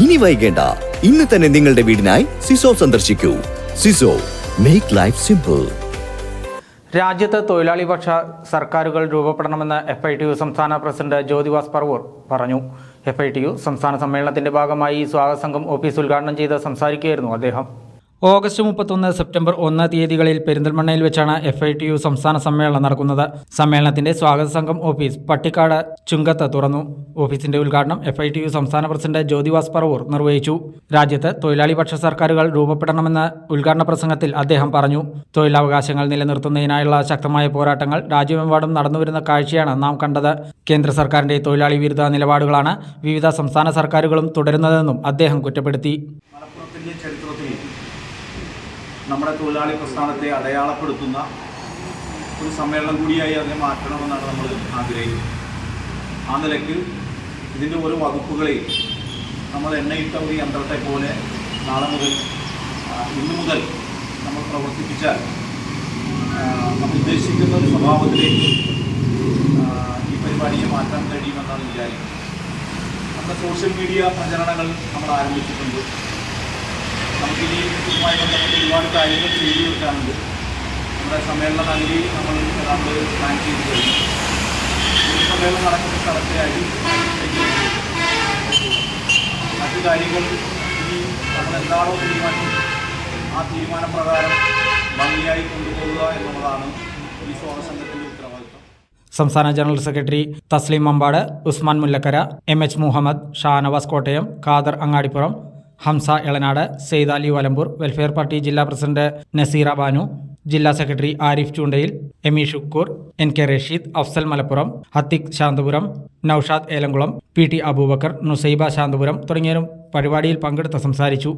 ഇനി വൈകേണ്ട. ഇന്ന് തന്നെ നിങ്ങളുടെ വീടിനായി സിസോ സന്ദർശിക്കൂ. സിസോ മേക്ക് ലൈഫ് സിമ്പിൾ രാജ്യത്ത് തൊഴിലാളി പക്ഷ സർക്കാരുകൾ രൂപപ്പെടണമെന്ന് എഫ് ഐ ടി യു സംസ്ഥാന പ്രസിഡന്റ് ജ്യോതിവാസ് പർവൂർ പറഞ്ഞു. എഫ് ഐ ടി യു സംസ്ഥാന സമ്മേളനത്തിന്റെ ഭാഗമായി സ്വാഗത സംഘം ഓഫീസ് ഉദ്ഘാടനം ചെയ്ത് സംസാരിക്കുകയായിരുന്നു അദ്ദേഹം. ഓഗസ്റ്റ് മുപ്പത്തൊന്ന് സെപ്റ്റംബർ ഒന്ന് തീയതികളിൽ പെരിന്തൽമണ്ണയിൽ വെച്ചാണ് എഫ് ഐ ടി യു സംസ്ഥാന സമ്മേളനം നടക്കുന്നത്. സമ്മേളനത്തിന്റെ സ്വാഗത സംഘം ഓഫീസ് പട്ടിക്കാട് ചുങ്കത്ത് തുറന്നു. ഓഫീസിന്റെ ഉദ്ഘാടനം എഫ് ഐ ടി യു സംസ്ഥാന പ്രസിഡന്റ് ജ്യോതിവാസ് പറവൂർ നിർവഹിച്ചു. രാജ്യത്ത് തൊഴിലാളി പക്ഷ സർക്കാരുകൾ രൂപപ്പെടണമെന്ന ഉദ്ഘാടന പ്രസംഗത്തിൽ അദ്ദേഹം പറഞ്ഞു. തൊഴിലവകാശങ്ങൾ നിലനിർത്തുന്നതിനായുള്ള ശക്തമായ പോരാട്ടങ്ങൾ രാജ്യമെമ്പാടും നടന്നുവരുന്ന കാഴ്ചയാണ് നാം കണ്ടത്. കേന്ദ്ര സർക്കാരിന്റെ തൊഴിലാളി വിരുദ്ധ നിലപാടുകളാണ് വിവിധ സംസ്ഥാന സർക്കാരുകളും തുടരുന്നതെന്നും അദ്ദേഹം കുറ്റപ്പെടുത്തി. നമ്മുടെ തൊഴിലാളി പ്രസ്ഥാനത്തെ അടയാളപ്പെടുത്തുന്ന ഒരു സമ്മേളനം കൂടിയായി അതിനെ മാറ്റണമെന്നാണ് നമ്മൾ ആഗ്രഹിക്കുന്നത്. ആ നിലയ്ക്ക് ഇതിന്റെ ഓരോ വകുപ്പുകളെയും നമ്മൾ എണ്ണയിട്ട ഒരു യന്ത്രത്തെ പോലെ നാളെ മുതൽ ഇന്ന് മുതൽ നമ്മൾ പ്രവർത്തിപ്പിച്ചാൽ നമ്മൾ ഉദ്ദേശിക്കുന്ന ഒരു സ്വഭാവത്തിലേക്ക് ഈ പരിപാടിയെ മാറ്റാൻ കഴിയുമെന്നാണ് വിചാരിക്കുന്നത്. നമ്മുടെ സോഷ്യൽ മീഡിയ പ്രചരണങ്ങൾ നമ്മൾ ആരംഭിച്ചിട്ടുണ്ട്. നമുക്കിനി ഇതുമായി ബന്ധപ്പെട്ട് ഒരുപാട് കാര്യങ്ങൾ ചെയ്തു തീർക്കാനുണ്ട് നമ്മുടെ സമ്മേളന നഗരി നമ്മൾ നമ്മൾ പ്ലാൻ ചെയ്ത് കഴിഞ്ഞു. സമ്മേളനം നടക്കുന്ന സ്ഥലത്തെ അരി മറ്റു കാര്യങ്ങൾ ഇനി നമ്മൾ എന്താണോ തീരുമാനം ആ തീരുമാനപ്രകാരം ഭംഗിയായി കൊണ്ടുപോകുക എന്നുള്ളതാണ് ഈ സ്വാതസംഘത്തിന്റെ ഉത്തരവാദിത്വം. സംസ്ഥാന general secretary Thasleem Ambad Usman Mullakkara M H Muhammad Shanavas Kottayam Khader Angadippuram Hamza Elanad Sayyid Ali Valambur welfare party ജില്ലാ പ്രസിഡന്റ് നസീറ ബാനു ജില്ലാ secretary Arif Choondayil M E Shukkur N K Rasheed Afsal Malappuram Hathik Shanthapuram Noushad Elamkulam P T Abubakar Nusaiba Shanthapuram തുടങ്ങിയവരും പരിപാടിയിൽ പങ്കെടുത്ത് സംസാരിച്ചു.